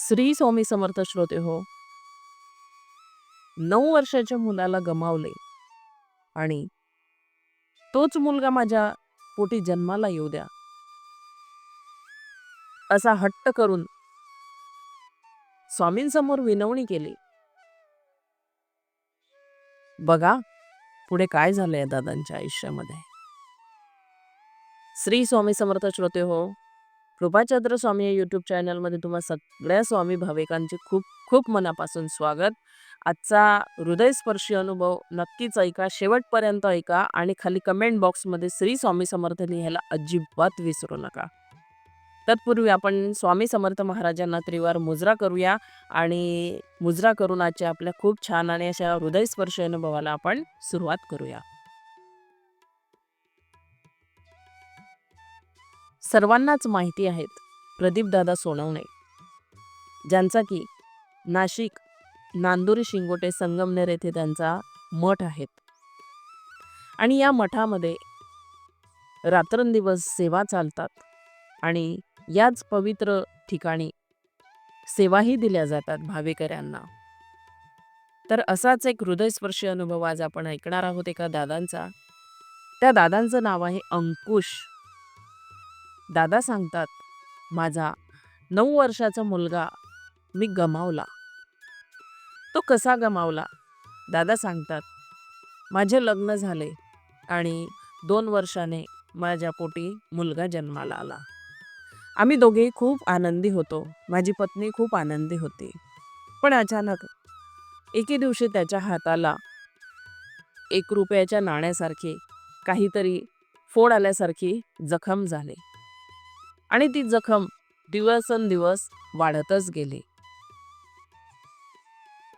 श्री स्वामी समर्थ श्रोते हो. नऊ वर्षाच्या मुलाला गमावले आणि तोच मुलगा माझ्या पोटी जन्माला येऊ द्या. असा हट्ट करून स्वामींसमोर विनवणी केली. बघा पुढे काय झालंय दादांच्या आयुष्यामध्ये. श्री स्वामी समर्थ श्रोते हो कृपाचंद्र स्वामी या यूट्यूब चॅनलमध्ये तुम्हा सगळ्या स्वामी भाविकांचे खूप खूप मनापासून स्वागत. आजचा हृदयस्पर्शी अनुभव नक्कीच ऐका शेवटपर्यंत ऐका आणि खाली कमेंट बॉक्समध्ये श्री स्वामी समर्थ लिहायला अजिबात विसरू नका. तत्पूर्वी आपण स्वामी समर्थ महाराजांना त्रिवार मुजरा करूया आणि मुजरा करून आजच्या आपल्या खूप छान आणि अशा हृदयस्पर्शी अनुभवाला आपण सुरुवात करूया. सर्वांनाच माहिती आहेत प्रदीपदादा सोनवणे ज्यांचा की नाशिक नांदुरी शिंगोटे संगमनेर येथे त्यांचा मठ आहेत. आणि या मठामध्ये रात्रंदिवस सेवा चालतात आणि याच पवित्र ठिकाणी सेवाही दिल्या जातात भावेकऱ्यांना. तर असाच एक हृदयस्पर्शी अनुभव आज आपण ऐकणार आहोत एका दादांचा. त्या दादांचं नाव आहे अंकुश दादा सांगतात माझा नऊ वर्षाचा मुलगा मी गमावला. तो कसा गमावला? दादा सांगतात माझे लग्न झाले आणि दोन वर्षाने माझ्या पोटी मुलगा जन्माला आला. आम्ही दोघेही खूप आनंदी होतो. माझी पत्नी खूप आनंदी होती. पण अचानक एके दिवशी त्याच्या हाताला एक रुपयाच्या नाण्यासारखी काहीतरी फोड आल्यासारखी जखम झाली. आणि ती जखम दिवसेंदिवस वाढतच गेली.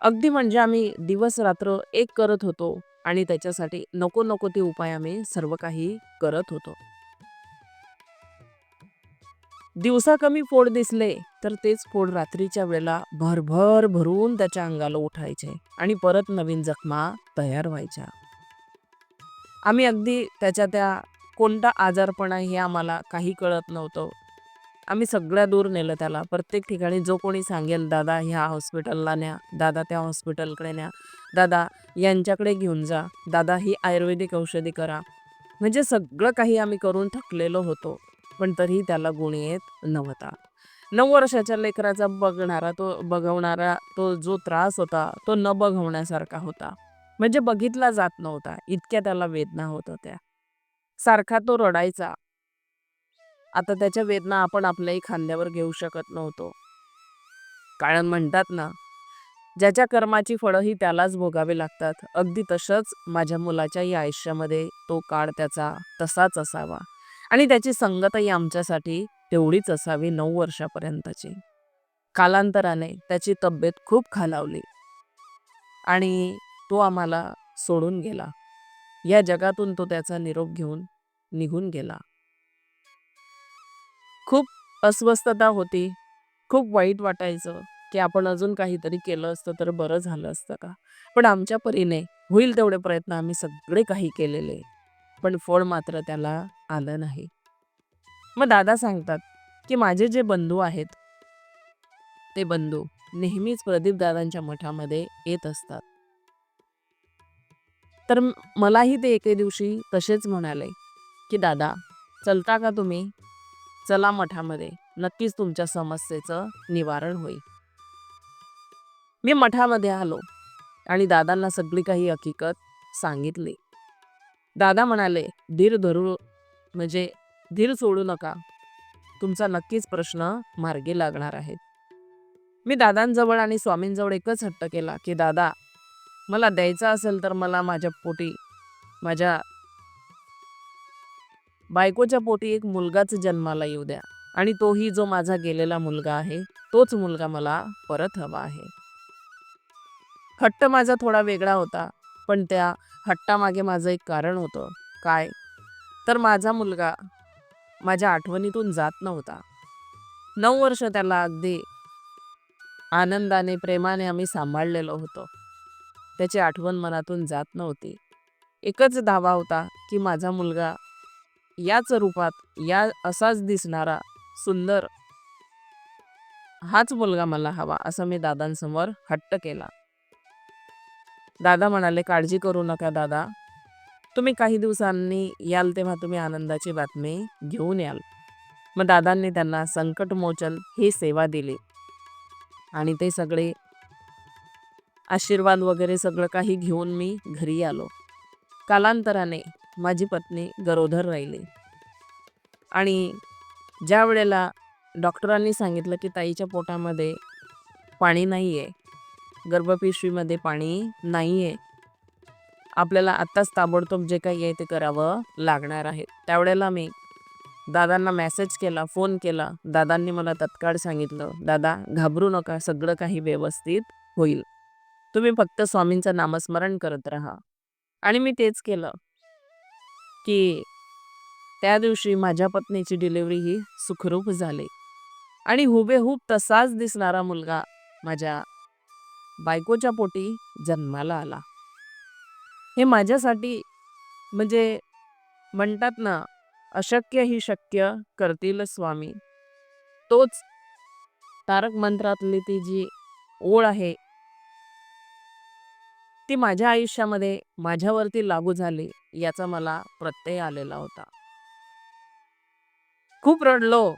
अगदी म्हणजे आम्ही दिवस रात्र एक करत होतो आणि त्याच्यासाठी नको नको ते उपाय आम्ही सर्व काही करत होतो. दिवसा कमी फोड दिसले तर तेच फोड रात्रीच्या वेळेला भरभर भरून त्याच्या अंगाला उठायचे आणि परत नवीन जखमा तयार व्हायच्या. आम्ही अगदी त्याच्या त्या कोणता आजारपणा हे आम्हाला काही कळत नव्हतं. आम्ही सगळ्या दूर नेलं त्याला. प्रत्येक ठिकाणी जो कोणी सांगेल दादा ह्या हॉस्पिटलला न्या दादा त्या हॉस्पिटलकडे न्या दादा यांच्याकडे घेऊन जा दादा ही आयुर्वेदिक औषधी करा. म्हणजे सगळं काही आम्ही करून थकलेलो होतो पण तरीही त्याला गुण येत नव्हता. नऊ वर्षाच्या लेकराचा बघणारा तो बघवणारा तो जो त्रास होता तो न बघवण्यासारखा होता. म्हणजे बघितला जात नव्हता इतक्या त्याला वेदना होत होत्या. सारखा तो रडायचा आता त्याच्या वेदना आपण आपल्याही खांद्यावर घेऊ शकत नव्हतो. कारण म्हणतात ना ज्याच्या कर्माची फळं ही त्यालाच भोगावे लागतात अगदी तसंच माझ्या मुलाच्याही आयुष्यामध्ये तो काळ त्याचा तसाच असावा. आणि त्याची संगतही आमच्यासाठी तेवढीच असावी नऊ वर्षापर्यंतची. कालांतराने त्याची तब्येत खूप खालावली. आणि तो आम्हाला सोडून गेला. या जगातून तो त्याचा निरोप घेऊन निघून गेला. खूप अस्वस्थता होती. खूप वाईट वाटायचं की आपण अजून काहीतरी केलं असतं तर बरं झालं असतं का? पण आमच्या परीने होईल तेवढे प्रयत्न आम्ही सगळे काही केलेले. पण फळ मात्र त्याला आलं नाही. मग दादा सांगतात की माझे जे बंधू आहेत ते बंधू नेहमीच प्रदीप दादांच्या मठामध्ये येत असतात. तर मलाही ते एके दिवशी तसेच म्हणाले की दादा चलता का तुम्ही? चला मठामध्ये. नक्कीच तुमच्या समस्येचं निवारण होईल. मी मठामध्ये आलो आणि दादांना सगळी काही हकीकत सांगितली. दादा म्हणाले धीर धरू म्हणजे धीर सोडू नका. तुमचा नक्कीच प्रश्न मार्गी लागणार आहे. मी दादांजवळ आणि स्वामींजवळ एकच हट्ट केला की दादा मला द्यायचा असेल तर मला माझ्या पोटी माझ्या बायकोच्या पोटी एक मुलगाच जन्माला येऊ द्या. आणि तोही जो माझा गेलेला मुलगा आहे तोच मुलगा मला परत हवा आहे. हट्ट माझा थोडा वेगळा होता पण त्या हट्टामागे माझं एक कारण होतं. काय? तर माझा मुलगा माझ्या आठवणीतून जात नव्हता. नऊ वर्ष त्याला अगदी आनंदाने प्रेमाने आम्ही सांभाळलेलो होतो. त्याची आठवण मनातून जात नव्हती. एकच धावा होता की माझा मुलगा याच रूपात या असाच दिसणारा सुंदर हाच मुलगा मला हवा असं मी दादांसमोर हट्ट केला. दादा म्हणाले काळजी करू नका दादा. तुम्ही काही दिवसांनी याल तेव्हा तुम्ही आनंदाची बातमी घेऊन याल. मग दादांनी त्यांना संकटमोचन ही सेवा दिली. आणि ते सगळे आशीर्वाद वगैरे सगळं काही घेऊन मी घरी आलो. कालांतराने माझी पत्नी गरोदर राहिली. आणि ज्या वेळेला डॉक्टरांनी सांगितलं की ताईच्या पोटामध्ये पाणी नाही आहे गर्भपिशवीमध्ये पाणी नाही आहे आपल्याला आत्ताच ताबडतोब जे काही आहे ते करावं लागणार आहे. त्यावेळेला मी दादांना मेसेज केला फोन केला. दादांनी मला तत्काळ सांगितलं दादा घाबरू नका सगळं काही व्यवस्थित होईल. तुम्ही फक्त स्वामींचं नामस्मरण करत राहा. आणि मी तेच केलं. की त्या दिवशी माझ्या पत्नीची डिलिव्हरी ही सुखरूप झाली. आणि हुबेहूब तसाच दिसणारा मुलगा माझ्या बायकोच्या पोटी जन्माला आला. हे माझ्यासाठी म्हणजे म्हणतात ना अशक्य ही शक्य करतील स्वामी. तोच तारक मंत्रातली ती जी ओळ आहे ती माझ्या आयुष्यामध्ये माझ्यावरती लागू झाली याचा मला प्रत्यय आलेला होता. खूप रडलो.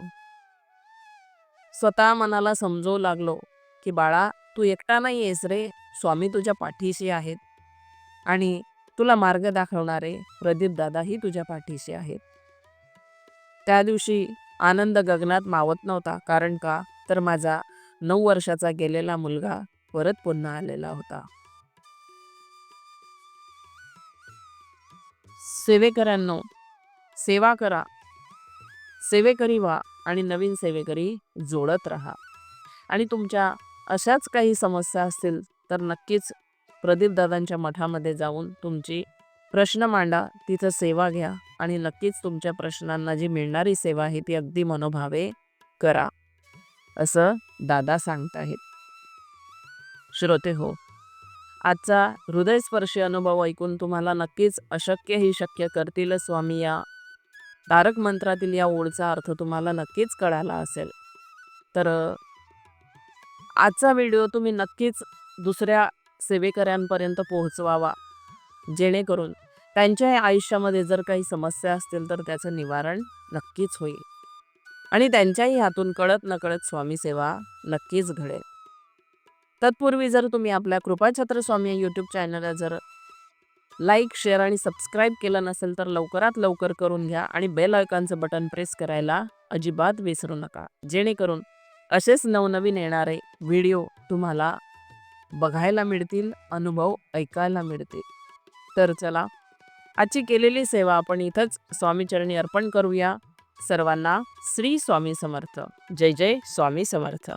स्वतः मनाला समजवू लागलो की बाळा तू एकटा नाही आहेस रे. स्वामी तुझ्या पाठीशी आहेत आणि तुला मार्ग दाखवणारे प्रदीप दादाही तुझ्या पाठीशी आहेत. त्या दिवशी आनंद गगनात मावत नव्हता कारण का? तर माझा नऊ वर्षाचा गेलेला मुलगा परत पुन्हा आलेला होता. सेवेकऱ्यांनो सेवा करा. सेवेकरी व्हा आणि नवीन सेवेकरी जोडत राहा. आणि तुमच्या अशाच काही समस्या असतील तर नक्कीच प्रदीपदादांच्या मठामध्ये जाऊन तुमची प्रश्न मांडा तिथं सेवा घ्या आणि नक्कीच तुमच्या प्रश्नांना जी मिळणारी सेवा आहे ती अगदी मनोभावे करा असं दादा सांगत आहेत श्रोते हो आजचा हृदयस्पर्शी अनुभव ऐकून तुम्हाला नक्कीच अशक्य ही शक्य करतील स्वामी. या तारक मंत्रातील या ओळचा अर्थ तुम्हाला नक्कीच कळाला असेल. तर आजचा व्हिडिओ तुम्ही नक्कीच दुसऱ्या सेवेकऱ्यांपर्यंत पोहोचवावा. जेणेकरून त्यांच्या आयुष्यामध्ये जर काही समस्या असतील तर त्याचं निवारण नक्कीच होईल. आणि त्यांच्याही हातून कळत नकळत स्वामी सेवा नक्कीच घडेल. तत्पूर्वी जर तुम्ही आपल्या कृपाछत्र स्वामी या यूट्यूब चॅनलला जर लाईक शेअर आणि सबस्क्राईब केलं नसेल तर लवकरात लवकर करून घ्या आणि बेल आयकॉनचं बटन प्रेस करायला अजिबात विसरू नका. जेणेकरून असेच नवनवीन येणारे व्हिडिओ तुम्हाला बघायला मिळतील अनुभव ऐकायला मिळतील. तर चला आजची केलेली सेवा आपण इथंच स्वामीचरणी अर्पण करूया. सर्वांना श्री स्वामी समर्थ. जय जय स्वामी समर्थ.